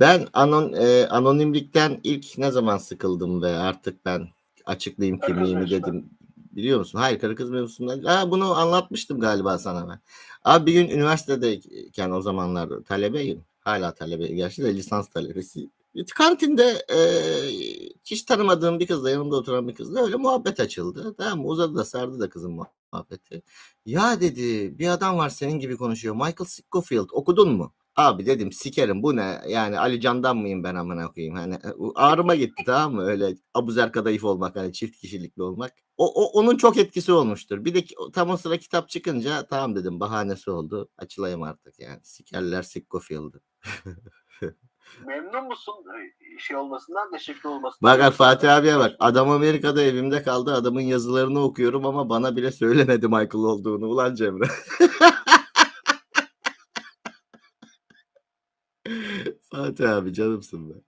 Ben anon, e, anonimlikten ilk ne zaman sıkıldım ve artık ben açıklayayım kimliğimi dedim. Biliyor musun? Hayır karı kız mevzusundan. Aa, bunu anlatmıştım galiba sana ben. Abi bir gün üniversitedeyken o zamanlar talebeyim. Hala talebeyim. Gerçi de lisans talebesi. Kantinde e, hiç tanımadığım bir kızla yanımda oturan bir kızla öyle muhabbet açıldı. Tamam mı? Uzadı da sardı da kızın muhabbeti. Ya dedi bir adam var senin gibi konuşuyor. Michael Scofield okudun mu? Abi dedim sikerim bu ne? Yani Ali Can'dan mıyım ben amına koyayım? Hani e, ağrıma gitti tamam mı? Öyle Abuzer kadayıf olmak hani çift kişilikli olmak. O, o onun çok etkisi olmuştur. Bir de tam o sıra kitap çıkınca tamam dedim bahanesi oldu. Açılayım artık yani. Sikerler Scoofield'ı. Memnun musun şey olmasından, teşekkür olmasından? Bak Fatih abiye bak. Adam Amerika'da evimde kaldı. Adamın yazılarını okuyorum ama bana bile söylemedi Michael olduğunu. Ulan Cemre. Fatih abi canımsın be.